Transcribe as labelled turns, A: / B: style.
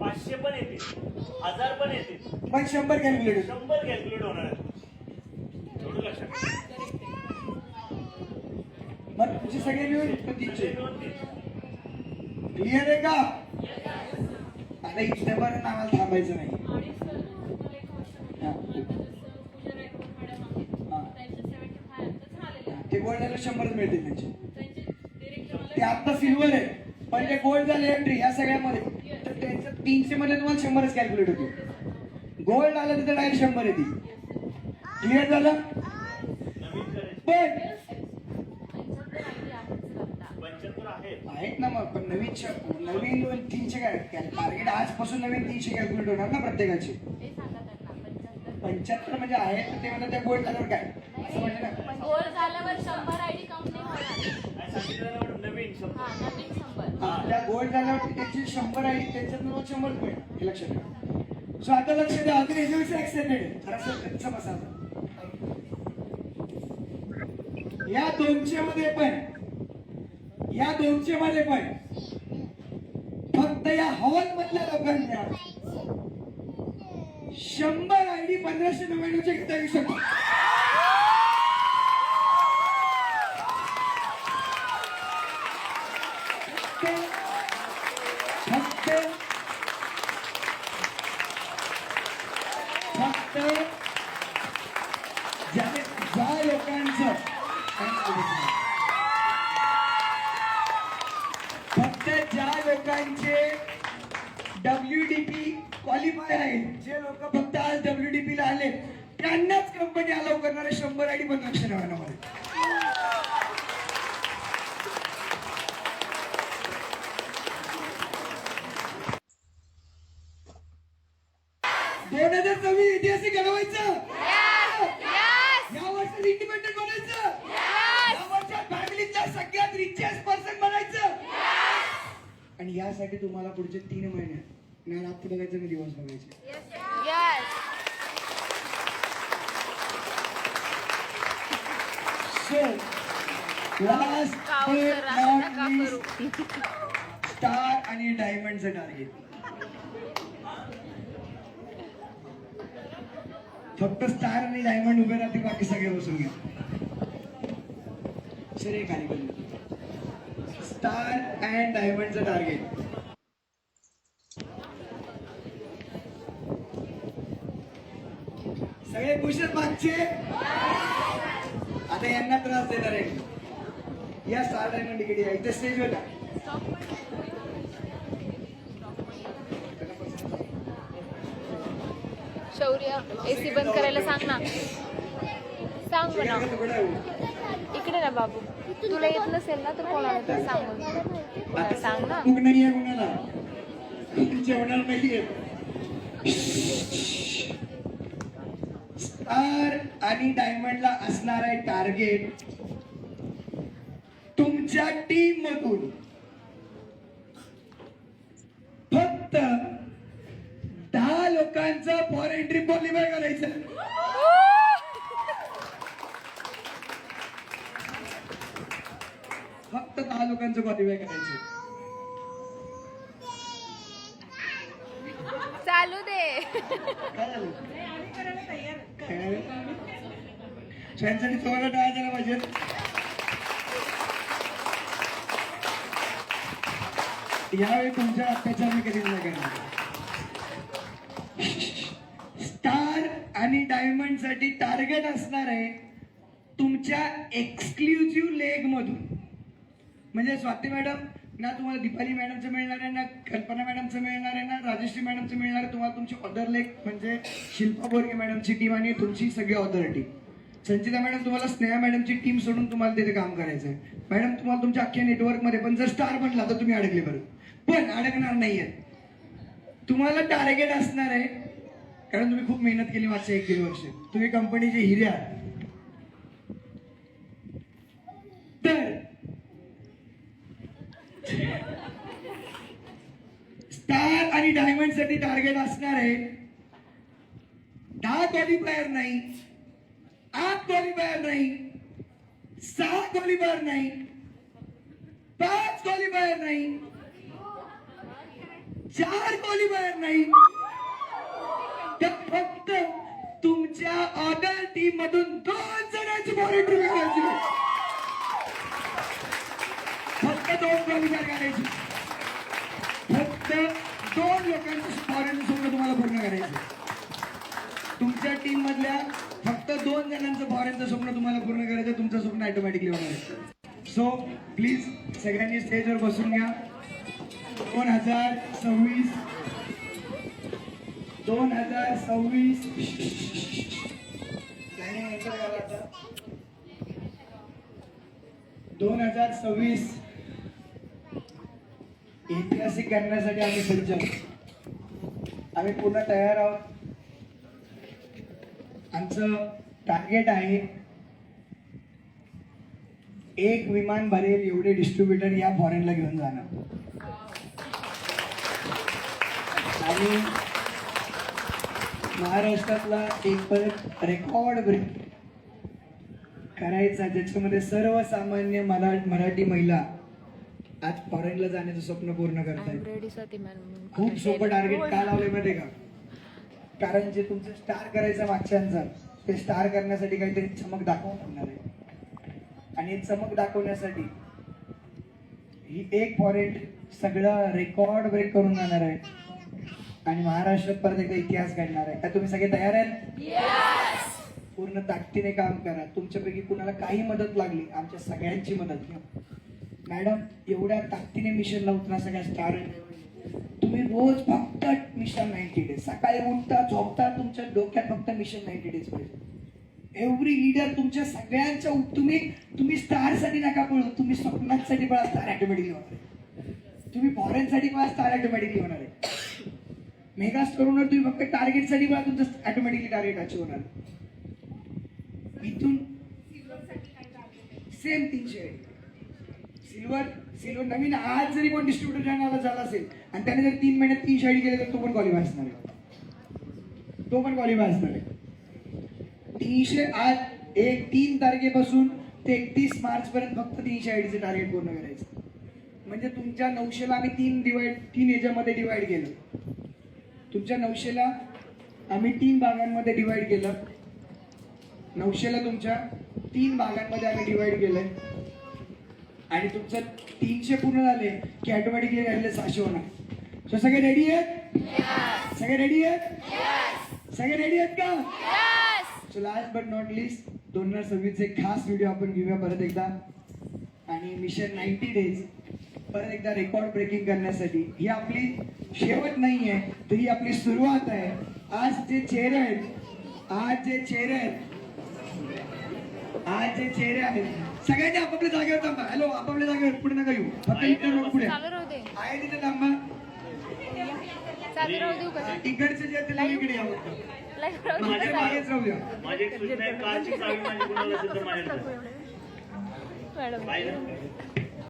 A: पाचशे पण येतील. हजार पण येतील.
B: पण शंभर कॅल्क्युलेटर
A: शंभर कॅल्क्युलेट होणार. आहेत एवढं लक्षात ठेवा.
B: मग तुमचे सगळे मिळून तीनशे
A: दोन तीन.
B: क्लिअर आहे का आता इथे बरं आम्हाला थांबायचं नाही.
C: आणि सर तुम्हाला एक क्वेश्चन
B: हा.
C: पूजा रायकवाड मॅडम आहेत. त्यांचे सेव्हन्टी फाय आता झालेले आहेत.
B: ते झालं शंभरच मिळतील त्यांचे. ते आता सिल्वर आहे. पण ते गोल्ड झाले एंट्री या सगळ्यामध्ये. तर त्यांचं तीनशे मध्ये तुम्हाला शंभरच कॅल्क्युलेट होते गोल्ड आलं तिथे डायरेक्ट शंभर येते क्लिअर झालं? पण
A: आहेत
B: ना मग पण नवीन श- नवीन दोन तीनशे काय? टार्गेट आजपासून नवीन तीनशे कॅल्क्युलेट होणार ना प्रत्येकाचे.
C: पंच्याहत्तर
B: म्हणजे आहेत तर ते म्हणतात त्या गोल्ड झाल्यावर काय? असं म्हणजे ना.
C: गोल झाल्यावर शंभर आयडी काउंट नाही होणार?
A: नवीन
C: शंभर.
B: त्या गोल्ड झाल्यावरती त्याची शंभर आहे त्याच्यात शंभर रुपये हे लक्षात ठेवा. सो आता लक्ष द्या अगदी एज्युकेशन एक्सटेंडेड आहे. जरासं त्यांचं बसा. या दोनशे मध्ये पण या दोनशे मध्ये पण फक्त या हॉल मधल्या लोकांच्या शंभर आयडी पंधराशे नव्याण्णवच्या घेता येऊ शकतो फक्त ज्या लोकांचं फक्त ज्या लोकांचे डब्ल्यू डी पी क्वालिफाय आहे जे लोक फक्त आज डब्ल्यू डी पी ला आले त्यांनाच कंपनी अलाव करणारे शंभर आणि पण लक्षमध्ये दोन हजार सव्वीस ऐतिहासिक घडवायचं? या वर्षात इंडिपेंडेंट बनायचं? या वर्षात फॅमिलीतल्या सगळ्यात रिचेस्ट पर्सन बनायचं? आणि यासाठी तुम्हाला पुढचे तीन महिने ना रात्र बघायचं ना दिवस बघायचे? सो लास्ट स्टार आणि डायमंडचं टार्गेट फक्त स्टार आणि डायमंड उभे राहतील बाकी सगळे बसून घ्या सर एक खाली स्टार अँड डायमंडचं टार्गेट सगळे खुश मागचे? आता यांना त्रास देणार आहे या स्टार डायमंड इकडे या इथे स्टेजवर या
C: शौर्य एसी बंद करायला सांग ना. सांग म्हणा. इकडे ना बाबू. तुला येत नसेल ना तर कोणाला तर सांग सांग ना.
B: जेवणार नाहीये स्टार आणि डायमंडला असणार आहे टार्गेट. तुमच्या टीम मधून. फक्त दहा लोकांचं फॉरेन ट्रिप क्वालिफाय करायचं. फक्त दहा लोकांचं क्वालिफाय करायचं.
C: चालू दे?
B: त्यांसाठी तुम्हाला काय झालं पाहिजे. यावेळी तुमच्या अत्याचार मी कधीच नाही करणार. आणि डायमंडसाठी टार्गेट असणार आहे तुमच्या एक्सक्लुझिव्ह लेग मधून. म्हणजे स्वाती मॅडम ना तुम्हाला दीपाली मॅडमचं मिळणार आहे ना कल्पना मॅडमचं मिळणार आहे ना राजश्री मॅडमचं मिळणार आहे तुम्हाला तुमची ऑदर लेग म्हणजे शिल्पा बोरगे मॅडमची टीम आणि तुमची सगळी ऑदर टीम संचिता मॅडम तुम्हाला स्नेहा मॅडमची टीम सोडून तुम्हाला तिथे काम करायचं आहे. मॅडम तुम्हाला तुमच्या अख्ख्या नेटवर्कमध्ये पण जर स्टार बनला तर तुम्ही अडकले बरं. पण अडकणार नाहीये. तुम्हाला टार्गेट असणार आहे कारण तुम्ही खूप मेहनत केली मागच्या एक दीड वर्ष. तुम्ही कंपनीचे हिरे आहात. तर स्टार आणि डायमंडसाठी टार्गेट असणार आहे. दहा क्वालिफायर नाही आठ क्वालिफायर नाही सहा क्वालिफायर नाही पाच क्वालिफायर नाही चार क्वालिफायर नाही. तर फक्त तुमच्या ऑर्डर टीम मधून दोन जणांची वॉरंटी करायची. फक्त दोन क्वालिफायर करायची. फक्त दोन लोकांचं फॉरेन स्वप्न तुम्हाला पूर्ण करायचं. तुमच्या टीम मधल्या फक्त दोन जणांचं फॉरेनचं स्वप्न तुम्हाला पूर्ण करायचं तुमचं स्वप्न ऑटोमॅटिकली होणार सो प्लीज सगळ्यांनी स्टेजवर बसून घ्या. दोन हजार सव्वीस दोन हजार सव्वीस. दोन हजार सव्वीस. ऐतिहासिक करण्यासाठी आम्ही सज्ज आहोत. आम्ही पूर्ण तयार आहोत. आमचं टार्गेट आहे एक विमान भरेल एवढे डिस्ट्रीब्युटर या फॉरेनला घेऊन जाणं. आणि महाराष्ट्रातला एक रेकॉर्ड ब्रेक करायचा ज्याच्यामध्ये सर्वसामान्य मरा मराठी महिला आज फॉरेनला जाण्याचं स्वप्न पूर्ण करतायत. खूप सोपं टार्गेट का लावलंय माहितीये का? कारण जे तुमचं स्टार करायचं मागच्यांचं ते स्टार करण्यासाठी काहीतरी चमक दाखवून लागणार आहे. आणि हे चमक दाखवण्यासाठी ही एक फॉरेन सगळं रेकॉर्ड ब्रेक करून जाणार आहे. आणि महाराष्ट्रात परत एकदा इतिहास घडणार आहे. का तुम्ही सगळे तयार आहेत? पूर्ण ताकदीने काम करा. तुमच्यापैकी कुणाला काही मदत लागली आमच्या सगळ्यांची मदत घ्या. मॅडम एवढ्या ताकदीने मिशनला उतरा सगळ्या स्टार तुम्ही रोज फक्त मिशन नाईन्टी डेज सकाळी उठता झोपता तुमच्या डोक्यात फक्त मिशन नाईन्टी डेज पाहिजे. एव्हरी लीडर तुमच्या सगळ्यांच्या तुम्ही तुम्ही स्टारसाठी नका पळू. तुम्ही स्वप्नांसाठी पळा स्टार ऑटोमॅटिकली होणार आहे. तुम्ही फॉरेन साठी पळा स्टार ऑटोमॅटिकली होणार आहे. मेगा करून तुम्ही फक्त टार्गेटसाठी बघा तुमचं ऑटोमॅटिकली टार्गेट अचीव होणार. इथून सेम तीनशे. सिल्वर सिल्वर नवीन आज जरी कोण डिस्ट्रीब्युटर जॉईन झाला असेल आणि त्याने जर तीन महिन्यात तीन शाळी केले तर तो पण क्वालिफाय असणार आहे. तो पण क्वालिफाय असणार आहे. तीनशे आज एक तीन तारखेपासून ते एकतीस मार्च पर्यंत फक्त तीनशे आयडीचे टार्गेट पूर्ण करायचं. म्हणजे तुमच्या नऊशेला आम्ही तीन डिवाइड तीन याच्यामध्ये डिवाइड केलं. तुमच्या नऊशेला आम्ही तीन भागांमध्ये डिवाइड केलं. नऊशेला तुमच्या तीन भागांमध्ये आम्ही डिवाइड केलंय. आणि तुमचं तीनशे पूर्ण झाले की ऑटोमॅटिकली राहिले सहाशे होणार. सो सगळे रेडी आहेत? सगळे रेडी आहेत? सगळे रेडी आहेत का? So last but not least दोन हजार सव्वीस एक खास व्हिडिओ आपण घेऊया परत एकदा. आणि मिशन नाईन्टी डेज परत एकदा रेकॉर्ड ब्रेकिंग करण्यासाठी. ही आपली शेवट नाही आहे तर ही आपली सुरुवात आहे. आज जे चेहरे आहेत आज जे चेहरे आहेत आज जे चेहरे आहेत सगळ्यांनी आपापल्या जागेवर थांबा. हॅलो आपापल्या जागेवर पुढे नका येऊ. फक्त इकडे पुढे. आहे तिथे थांबा इकडचे जे आहेत ते लोक इकडे या फक्त.
C: लाईव्ह राहू
B: मागे
C: दे
B: मागेच राहूया
A: माझी एक सूचना आहे कालची चावी माझी कुणाला सुद्धा माझ्याकडे
C: मॅडम.
A: पाहिलं